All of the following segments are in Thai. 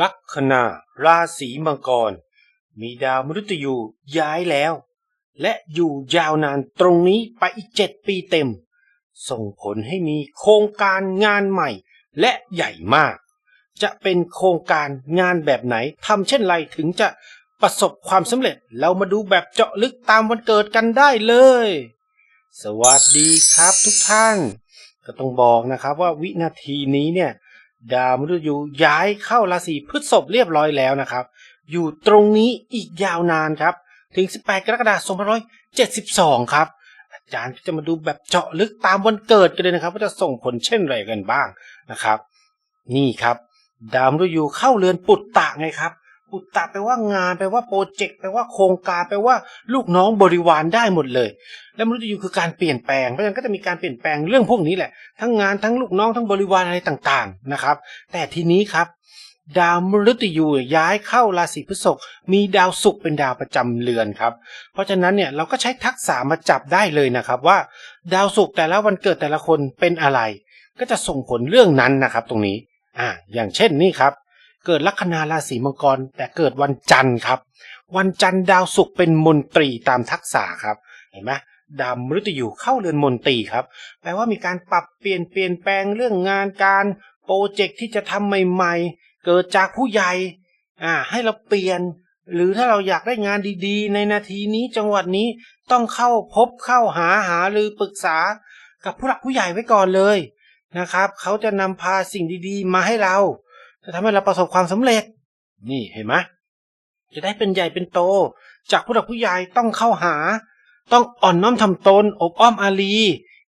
ลัคนาราศีมังกร มีดาวมฤตยูย้ายแล้ว และอยู่ยาวนานตรงนี้ไปอีกเจ็ดปีเต็ม ส่งผลให้มีโครงการงานใหม่ และใหญ่มาก จะเป็นโครงการงานแบบไหนทำเช่นไรถึงจะประสบความสำเร็จเรามาดูแบบเจาะลึกตามวันเกิดกันได้เลย สวัสดีครับทุกท่าน ก็ต้องบอกนะครับว่าวินาทีนี้เนี่ย ดาวมฤตยูย้ายเข้าราศีพฤษภเรียบร้อยแล้วนะครับ อยู่ตรงนี้อีกยาวนานครับ ถึง 18 กรกฎาคม2572 ครับ อาจารย์จะมาดูแบบเจาะลึกตามวันเกิดกันเลยนะครับ ว่าจะส่งผลเช่นไรกันบ้างนะครับ นี่ครับ ดาวมฤตยูเข้าเรือนปุตตะไงครับ ปุตตะแปลว่างานแปลว่าโปรเจกต์แปลว่าโครงการแปลว่าลูกน้องบริวารได้หมดเลย และมฤตย์ยูคือการเปลี่ยนแปลงเพราะฉะนั้นก็จะมีการเปลี่ยนแปลงเรื่องพวกนี้แหละ ทั้งงานทั้งลูกน้องทั้งบริวารอะไรต่างๆนะครับ แต่ทีนี้ครับ ดาวมฤตยูย้ายเข้าราศีพฤษภมีดาวศุกร์เป็นดาวประจำเรือนครับ เพราะฉะนั้นเนี่ยเราก็ใช้ทักษะมาจับได้เลยนะครับว่า ดาวศุกร์แต่ละวันเกิดแต่ละคนเป็นอะไร ก็จะส่งผลเรื่องนั้นนะครับ ตรงนี้อ่าอย่างเช่นนี่ครับ เกิดลัคนาราศีมังกร แต่เกิดวันจันทร์ครับ วันจันทร์ดาวศุกร์เป็นมนตรีตามทักษะครับเห็นไหมดาวมฤตยูเข้าเรือนมนตรีครับ แปลว่ามีการปรับเปลี่ยนเปลี่ยนแปลงเรื่องงานการโปรเจกต์ที่จะทำใหม่ๆ เกิดจากผู้ใหญ่อ่าให้เราเปลี่ยน หรือถ้าเราอยากได้งานดีๆ ในนาทีนี้จังหวัดนี้ต้องเข้าพบเข้าหาหาหรือปรึกษากับผู้หลักผู้ใหญ่ไว้ก่อนเลยนะครับ เขาจะนำพาสิ่งดีๆ มาให้เรา จะทำให้เราประสบความสำเร็จ นี่เห็นไหมจะได้เป็นใหญ่เป็นโต จากผู้หลักผู้ใหญ่ต้องเข้าหา ต้องอ่อนน้อมทำตน อบอ้อมอารี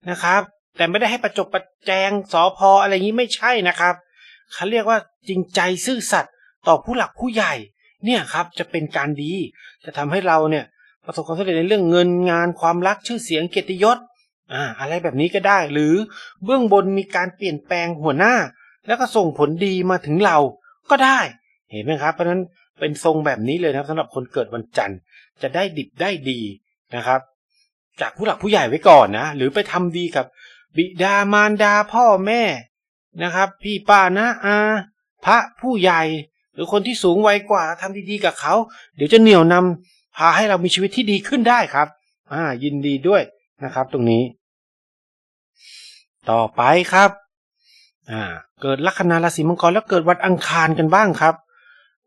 นะครับ แต่ไม่ได้ให้ประจบประแจงสอพออะไรอย่างนี้ไม่ใช่นะครับเขาเรียกว่าจริงใจซื่อสัตย์ต่อผู้หลักผู้ใหญ่ เนี่ยครับจะเป็นการดี จะทำให้เราเนี่ยประสบความสำเร็จในเรื่องเงินงานความรักชื่อเสียงเกียรติยศอ่าอะไรแบบนี้ก็ได้ หรือเบื้องบนมีการเปลี่ยนแปลงหัวหน้า แล้วก็ส่งผลดีมาถึงเราก็ได้ เห็นไหมครับ เพราะฉะนั้นเป็นทรงแบบนี้เลยนะครับสำหรับคนเกิดวันจันทร์จะได้ดิบได้ดีนะครับ จากผู้หลักผู้ใหญ่ไว้ก่อนนะ หรือไปทำดีกับ บิดามารดาพ่อแม่นะครับ พี่ป้านะอาพระผู้ใหญ่หรือคนที่สูงวัยกว่าทำดีๆกับเขา เดี๋ยวจะเหนี่ยวนำพาให้เรามีชีวิตที่ดีขึ้นได้ครับอ่ายินดีด้วยนะครับ ตรงนี้ ต่อไปครับ อ่าเกิดลัคนาราศีมังกรแล้วเกิดวันอังคารกันบ้างครับ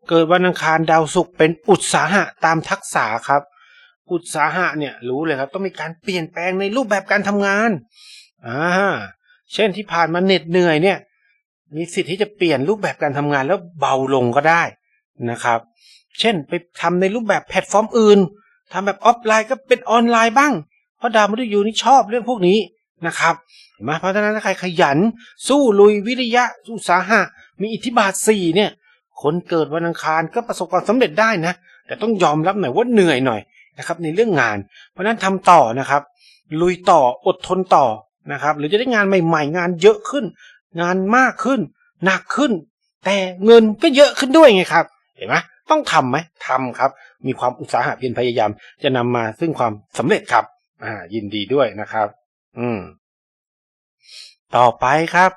เกิดวันอังคารดาวศุกร์เป็นอุตสาหะตามทักษะครับ อุตสาหะเนี่ยรู้เลยครับต้องมีการเปลี่ยนแปลงในรูปแบบการทำงานอ่าเช่นที่ผ่านมาเหน็ดเหนื่อยเนี่ยมีสิทธิ์ที่จะเปลี่ยนรูปแบบการทำงานแล้วเบาลงก็ได้นะครับ เช่นไปทำในรูปแบบแพลตฟอร์มอื่นทำแบบออฟไลน์ก็เป็นออนไลน์บ้าง เพราะดาวมฤตยูนี่ชอบเรื่องพวกนี้ นะครับเห็นไหมเพราะฉะนั้นถ้าใครขยัน สู้ลุยวิริยะอุตสาหะ มีอิทธิบาทสี่เนี่ยคนเกิดวันอังคารก็ประสบความสำเร็จได้นะ แต่ต้องยอมรับหน่อยว่าเหนื่อยหน่อยนะครับในเรื่องงาน เพราะฉะนั้นทำต่อนะครับ ลุยต่ออดทนต่อนะครับ หรือจะได้งานใหม่ๆ งานเยอะขึ้น งานมากขึ้น หนักขึ้น แต่เงินก็เยอะขึ้นด้วยไงครับ เห็นไหมต้องทำไหมทำครับ มีความอุตสาหะเพียรพยายาม จะนำมาซึ่งความสำเร็จครับ อ่ายินดีด้วยนะครับ อืม ต่อไปครับ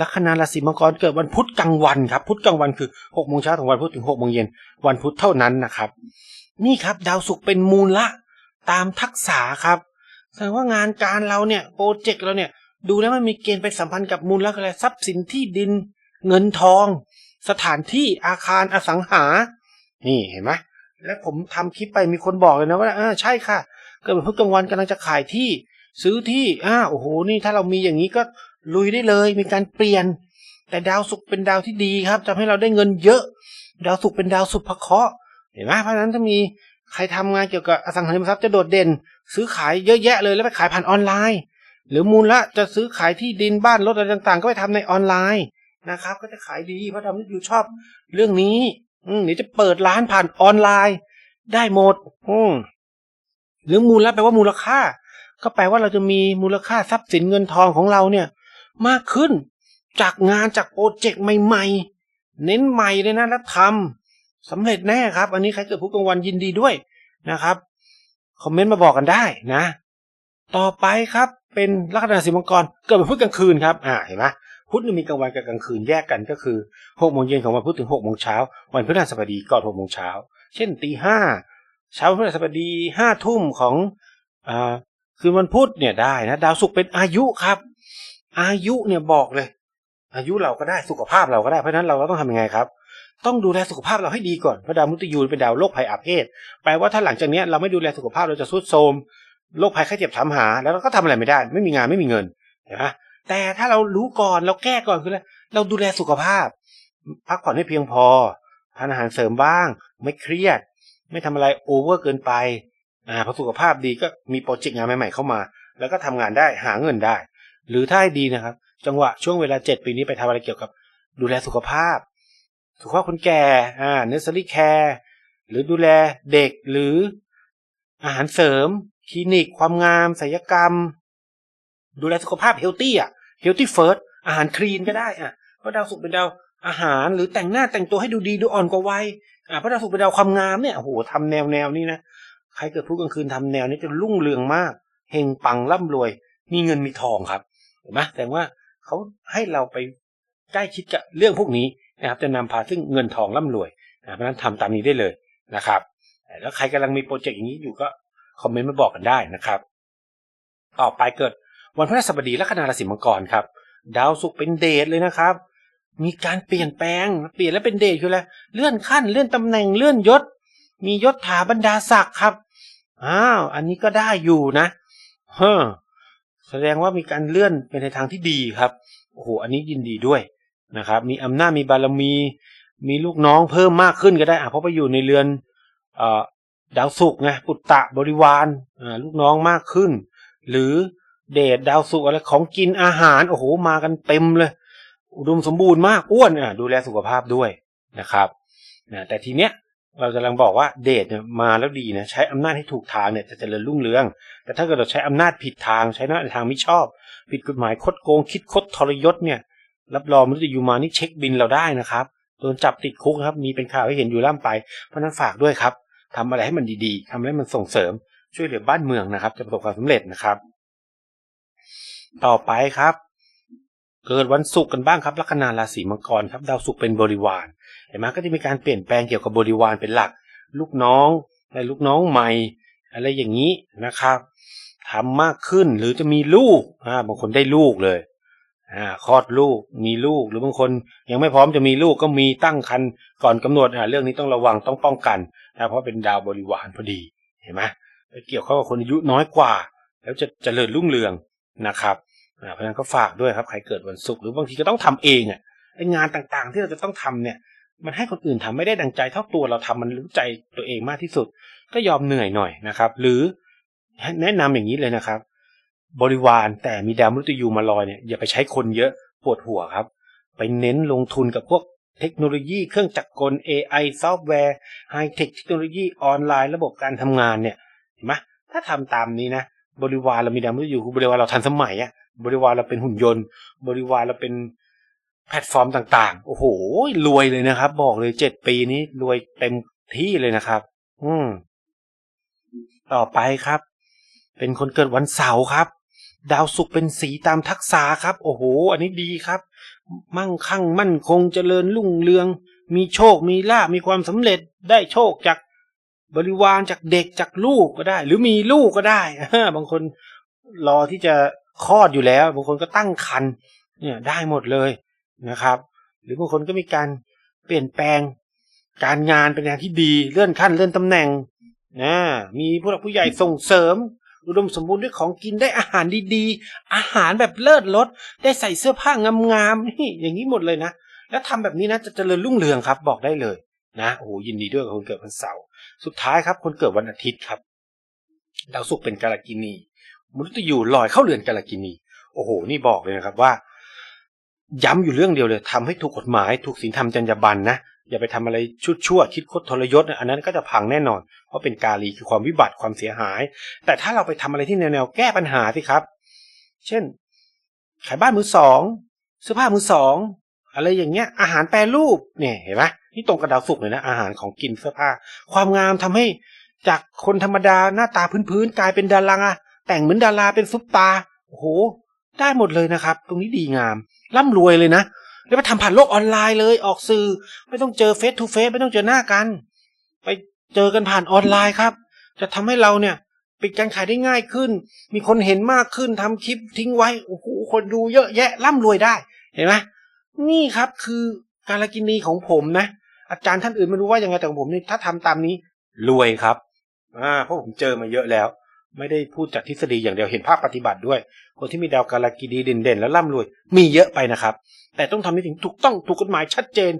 ลัคนาราศีมังกรเกิดวันพุธกลางวันครับ พุธกลางวันคือหกโมงเช้าถึงวันพุธถึงหกโมงเย็นวันพุธเท่านั้นนะครับ นี่ครับ ดาวศุกร์เป็นมูลละตามทักษะครับแสดงว่างานการเราเนี่ยโปรเจกต์เราเนี่ย ดูแล้วมันมีเกณฑ์ไปสัมพันธ์กับมูลละอะไรทรัพย์สินที่ดิน เงินทอง สถานที่อาคารอสังหา นี่เห็นไหมและผมทำคลิปไปมีคนบอกเลยนะว่าอ่าใช่ค่ะ เกิดวันพุธกลางวันกำลังจะขายที่ ซื้อที่อ่าโอ้โหนี่ถ้าเรามีอย่างนี้ก็ลุยได้เลย มีการเปลี่ยน แต่ดาวศุกร์เป็นดาวที่ดีครับทำให้เราได้เงินเยอะ ดาวศุกร์เป็นดาวสุภเคราะห์เห็นไหมเพราะฉะนั้นถ้ามีใครทำงานเกี่ยวกับอสังหาริมทรัพย์จะโดดเด่น ซื้อขายเยอะแยะเลยแล้วไปขายผ่านออนไลน์ หรือมูลละจะซื้อขายที่ดินบ้านรถอะไรต่าง ๆ ก็ไปทำในออนไลน์นะครับ ก็จะขายดีเพราะทำให้อยู่ชอบเรื่องนี้ อืมเดี๋ยวจะเปิดร้านผ่านออนไลน์ ได้หมด อืมหรือมูลละแปลว่ามูลค่า ก็แปลว่าเราจะมีมูลค่าทรัพย์สินเงินทองของเราเนี่ย มากขึ้นจากงานจากโปรเจกต์ใหม่ๆ เน้นใหม่เลยนะแล้วทำสำเร็จแน่ครับ อันนี้ใครเกิดผู้กลางวันยินดีด้วยนะครับคอมเมนต์มาบอกกันได้นะ ต่อไปครับเป็นลัคนาสีมังกรเกิดเป็นพุธกลางคืนครับอ่าเห็นไหมพุธมีกลางวันกับกลางคืนแยกกันก็คือหกโมงเย็นของวันพุธถึงหกโมงเช้าวันพฤหัสบดีก่อนหกโมงเช้าเช่นตีห้าเช้าพฤหัสบดีห้าทุ่มของอ่า คืนวันพุธเนี่ยได้นะดาวศุกร์เป็นอายุครับ อายุเนี่ยบอกเลย อายุเราก็ได้สุขภาพเราก็ได้เพราะฉะนั้นเราก็ต้องทำยังไงครับ ต้องดูแลสุขภาพเราให้ดีก่อนเพราะดาวมุตยูเป็นดาวโรคภัยอาเพศแปลว่าถ้าหลังจากนี้เราไม่ดูแลสุขภาพเราจะทรุดโทรมโรคภัยไข้เจ็บถามหา แล้วเราก็ทำอะไรไม่ได้ ไม่มีงานไม่มีเงินนไหมแต่ถ้าเรารู้ก่อนเราแก้ก่อนคืออะไรเราดูแลสุขภาพ พักผ่อนให้เพียงพอทานอาหารเสริมบ้าง ไม่เครียด ไม่ทำอะไรโอเวอร์เกินไป อ่าพอสุขภาพดีก็มีโปรเจกต์งานใหม่ๆเข้ามา แล้วก็ทำงานได้หาเงินได้ หรือถ้าให้ดีนะครับ จังหวะช่วงเวลาเจ็ดปีนี้ไปทำอะไรเกี่ยวกับ ดูแลสุขภาพ สุขภาพคนแก่อ่าเนสซอรี่แคร์หรือดูแลเด็กหรืออาหารเสริม คลินิก ความงามศัลยกรรม ดูแลสุขภาพเฮลตี้อะเฮลตี้เฟิร์สอาหารคลีนก็ได้อะเพราะดาวศุกเป็นดาวอาหารหรือแต่งหน้าแต่งตัวให้ดูดีดูอ่อนกว่าวัยอ่าเพราะดาวศุกเป็นดาวความงามเนี่ยโอ้โหทำแนวแนวนี้นะ ใครเกิดพูดกลางคืนทำแนวนี้จะรุ่งเรืองมากเฮงปังร่ำรวย มีเงินมีทองครับเห็นไหมแต่ว่าเขาให้เราไปใกล้ชิดกับเรื่องพวกนี้นะครับ จะนำพาซึ่งเงินทองร่ำรวยนะเพราะนั้นทำตามนี้ได้เลยนะครับ แล้วใครกำลังมีโปรเจกต์อย่างนี้อยู่ก็คอมเมนต์มาบอกกันได้นะครับ ต่อไปเกิดวันพฤหัสบดีและคณะราศีมังกรครับ ดาวศุกร์เป็นเดชเลยนะครับ มีการเปลี่ยนแปลง เปลี่ยนแล้วเป็นเดชคืออะไรเลื่อนขั้น เลื่อนตำแหน่ง เลื่อนยศ มียศถาบรรดาศักดิ์ครับ อ้าว อันนี้ก็ได้อยู่นะเฮ้อแสดงว่ามีการเลื่อนไปในทางที่ดีครับโอ้โหอันนี้ยินดีด้วยนะครับ มีอำนาจมีบารมี มีลูกน้องเพิ่มมากขึ้นก็ได้อะเพราะไปอยู่ในเรือนเอ่อดาวศุกไงปุตตะบริวารอ่าลูกน้องมากขึ้น หรือเดชดาวศุกอะไรของกินอาหารโอ้โหมากันเต็มเลย อุดมสมบูรณ์มากอ้วนอะดูแลสุขภาพด้วยนะครับนะแต่ทีเนี้ย เรากำลังบอกว่าเดชเนี่ยมาแล้วดีนะใช้อำนาจให้ถูกทางเนี่ยจะเจริญรุ่งเรือง แต่ถ้าเกิดเราใช้อำนาจผิดทางใช้อำนาจทางไม่ชอบ ผิดกฎหมายคดโกง คิดคดทรยศเนี่ย รับรองมนุษย์ยูมานี่เช็คบินเราได้นะครับโดนจับติดคุกครับมีเป็นข่าวให้เห็นอยู่ล่ำไปเพราะนั้นฝากด้วยครับทำอะไรให้มันดีๆทำให้มันส่งเสริม ช่วยเหลือบ้านเมืองนะครับ จะประสบความสำเร็จนะครับ ต่อไปครับ เกิดวันศุกร์กันบ้างครับลัคนาราศีมังกรครับ ดาวศุกร์เป็นบริวาร ห็นไหมก็จะมีการเปลี่ยนแปลงเกี่ยวกับบริวารเป็นหลัก ลูกน้องและลูกน้องใหม่ อะไรอย่างนี้นะครับทำมากขึ้นหรือจะมีลูกอ่าบางคนได้ลูกเลยอ่าคลอดลูกมีลูกหรือบางคนยังไม่พร้อมจะมีลูกก็มีตั้งครรภ์ก่อนกำหนดอ่าเรื่องนี้ต้องระวังต้องป้องกันนะเพราะเป็นดาวบริวารพอดีเห็นไหมเกี่ยวข้องกับคนอายุน้อยกว่า แล้วจะเจริญรุ่งเรืองนะครับเพราะฉะนั้นก็ฝากด้วยครับใครเกิดวันศุกร์หรือบางทีก็ต้องทำเองอะงานต่างๆ ที่เราจะต้องทำเนี่ย มันให้คนอื่นทำไม่ได้ดังใจเท่าตัวเราทำมันรู้ใจตัวเองมากที่สุด ก็ยอมเหนื่อยหน่อยนะครับ หรือแนะนำอย่างนี้เลยนะครับ บริวารแต่มีดาวมฤตยูมาลอยเนี่ยอย่าไปใช้คนเยอะปวดหัวครับ ไปเน้นลงทุนกับพวกเทคโนโลยีเครื่องจักรกล AI ซอฟต์แวร์ไฮเทคเทคโนโลยีออนไลน์ระบบการทำงานเนี่ยเห็นไหมถ้าทำตามนี้นะ บริวารเรามีดาวมฤตยูคือบริวารเราทันสมัยอะบริวารเราเป็นหุ่นยนต์ บริวารเราเป็น แพลตฟอร์มต่างๆ โอ้โห รวยเลยนะครับ บอกเลยเจ็ดปีนี้รวยเต็มที่เลยนะครับ อืม ต่อไปครับ เป็นคนเกิดวันเสาร์ครับ ดาวศุกร์เป็นสีตามทักษะครับ โอ้โห อันนี้ดีครับ มั่งคั่งมั่นคงเจริญรุ่งเรือง มีโชคมีลาภมีความสำเร็จได้โชคจากบริวารจากเด็กจากลูกก็ได้ หรือมีลูกก็ได้บางคนรอที่จะคลอดอยู่แล้ว บางคนก็ตั้งครรภ์เนี่ยได้หมดเลย นะครับ หรือบางคนก็มีการเปลี่ยนแปลงการงานเป็นงานที่ดีเลื่อนขั้นเลื่อนตำแหน่งนะมีผู้หลักผู้ใหญ่ส่งเสริมอุดมสมบูรณ์ด้วยของกินได้อาหารดีๆ อาหารแบบเลิศรสได้ใส่เสื้อผ้างามๆนี่อย่างนี้หมดเลยนะ แล้วทำแบบนี้นะจะเจริญรุ่งเรืองครับ บอกได้เลย นะโอ้ยินดีด้วยกับคนเกิดวันเสาร์สุดท้ายครับ คนเกิดวันอาทิตย์ครับดาวศุกร์เป็นกาลกินีมนุษย์อยู่ลอยเข้าเรือนกาลกินี โอ้โห นี่บอกเลยนะครับว่า ย้ำอยู่เรื่องเดียวเลยทำให้ถูกกฎหมายถูกศีลธรรมจรรยาบรรณนะอย่าไปทำอะไรชุดชั่วคิดคดทรยศนะอันนั้นก็จะพังแน่นอน เพราะเป็นกาลีคือความวิบัติความเสียหาย แต่ถ้าเราไปทำอะไรที่แนวๆแก้ปัญหาสิครับ เช่น ขายบ้านมือสองเสื้อผ้ามือสองอะไรอย่างเงี้ย อาหารแปรรูปเนี่ยเห็นไหมนี่ตรงกับดาวศุกเลยนะอาหารของกินเสื้อผ้า ความงามทำให้จากคนธรรมดาหน้าตาพื้นๆกลายเป็นดาราแต่งเหมือนดาราเป็นซุปตาโอ้โห ได้หมดเลยนะครับ ตรงนี้ดีงาม ร่ำรวยเลยนะ แล้วมาทำผ่านโลกออนไลน์เลยออกสื่อ ไม่ต้องเจอเฟซทูเฟซไม่ต้องเจอหน้ากัน ไปเจอกันผ่านออนไลน์ครับ จะทำให้เราเนี่ยปิดการขายได้ง่ายขึ้น มีคนเห็นมากขึ้นทำคลิปทิ้งไว้โอ้โหคนดูเยอะแยะร่ำรวยได้เห็นไหมนี่ครับคือการละกินีของผมนะ อาจารย์ท่านอื่นไม่รู้ว่ายังไงแต่ของผมนี่ถ้าทำตามนี้รวยครับอ่าเพราะผมเจอมาเยอะแล้ว ไม่ได้พูดจากทฤษฎีอย่างเดียวเห็นภาพปฏิบัติด้วย คนที่มีดาวการกินีเด่นๆแล้วร่ำรวย มีเยอะไปนะครับ แต่ต้องทำให้ถึงถูกต้องถูกกฎหมายชัดเจน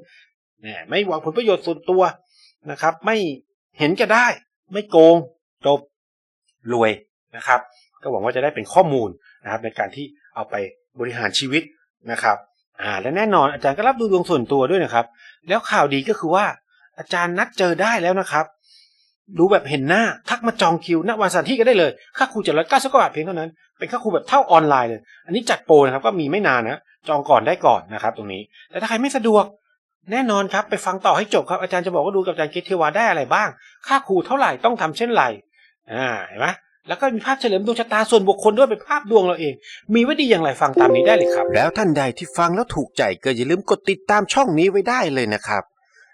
แหมไม่หวังผลประโยชน์ส่วนตัวนะครับ ไม่เห็นจะได้ ไม่โกงจบรวยนะครับ ก็หวังว่าจะได้เป็นข้อมูลนะครับ ในการที่เอาไปบริหารชีวิตนะครับอ่าและแน่นอนอาจารย์ก็รับดูดวงส่วนตัวด้วยนะครับ แล้วข่าวดีก็คือว่าอาจารย์นัดเจอได้แล้วนะครับ ดูแบบเห็นหน้า ทักมาจองคิวณวันสถานที่ก็ได้เลย ค่าครูเจ็ดร้อยเก้าสิบกว่าบาทเพียงเท่านั้น เป็นค่าครูแบบเท่าออนไลน์เลย อันนี้จัดโปรนะครับก็มีไม่นานนะ จองก่อนได้ก่อนนะครับ ตรงนี้ แต่ถ้าใครไม่สะดวก แน่นอนครับไปฟังต่อให้จบครับ อาจารย์จะบอกว่าดูกับอาจารย์เกตเทวาได้อะไรบ้าง ค่าครูเท่าไหร่ต้องทำเช่นไร อ่า เห็นไหมแล้วก็มีภาพเฉลิมดวงชะตาส่วนบุคคลด้วยเป็นภาพดวงเราเอง มีไว้ดีอย่างไรฟังตามนี้ได้เลยครับ แล้วท่านใดที่ฟังแล้วถูกใจก็อย่าลืมกดติดตามช่องนี้ไว้ได้เลยนะครับ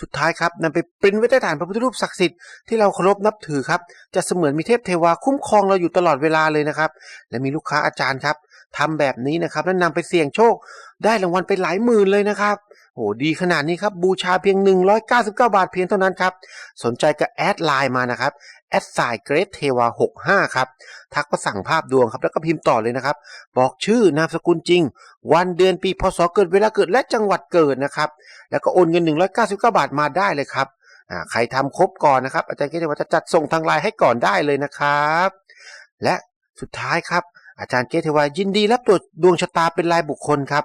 สุดท้ายครับนำไปปริ้นไว้ใต้ฐานพระพุทธรูปศักดิ์สิทธิ์ที่เราเคารพนับถือครับ จะเสมือนมีเทพเทวาคุ้มครองเราอยู่ตลอดเวลาเลยนะครับ และมีลูกค้าอาจารย์ครับทำแบบนี้นะครับแล้วนำไปเสี่ยงโชค ได้รางวัลไปหลายหมื่นเลยนะครับโหดีขนาดนี้ครับบูชาเพียง 199 บาทเพียงเท่านั้นครับสนใจก็แอดไลน์มานะครับ แอดไซเกรดเทวา65 ครับ ทักมาสั่งภาพดวงครับ แล้วก็พิมพ์ต่อเลยนะครับ บอกชื่อนามสกุลจริง วันเดือนปีพศเกิดเวลาเกิดและจังหวัดเกิดนะครับ แล้วก็โอนเงิน 199 บาทมาได้เลยครับใครทำครบก่อนนะครับ อาจารย์เกรว่าจะจัดส่งทางไลน์ให้ก่อนได้เลยนะครับ และสุดท้ายครับอาจารย์เกตเทวายินดีรับตรวจดวงชะตาเป็นรายบุคคลครับ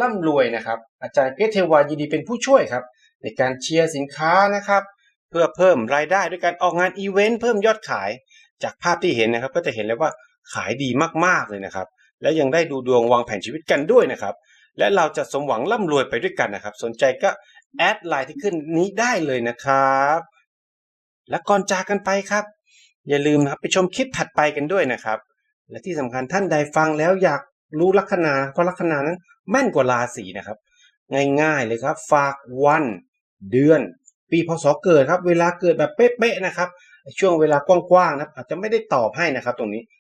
ร่ำรวยนะครับ อาจารย์เกรทเทวายินดีเป็นผู้ช่วยครับ ในการเชียร์สินค้านะครับ เพื่อเพิ่มรายได้ด้วยการออกงานอีเวนต์เพิ่มยอดขาย จากภาพที่เห็นนะครับ ก็จะเห็นเลยว่าขายดีมากๆเลยนะครับ และยังได้ดูดวงวางแผนชีวิตกันด้วยนะครับ และเราจะสมหวังร่ำรวยไปด้วยกันนะครับ สนใจก็แอดไลน์ที่ขึ้นนี้ได้เลยนะครับ และก่อนจากกันไปครับ อย่าลืมนะครับไปชมคลิปถัดไปกันด้วยนะครับ และที่สำคัญท่านใดฟังแล้วอยาก รู้ลัคนาเพราะลัคนานั้นแม่นกว่าราศีนะครับ ง่ายๆเลยครับ ฝากวันเดือน ปีพศเกิดครับ เวลาเกิดแบบเป๊ะๆนะครับ ช่วงเวลากว้างๆนะครับอาจจะไม่ได้ตอบให้นะครับ ตรงนี้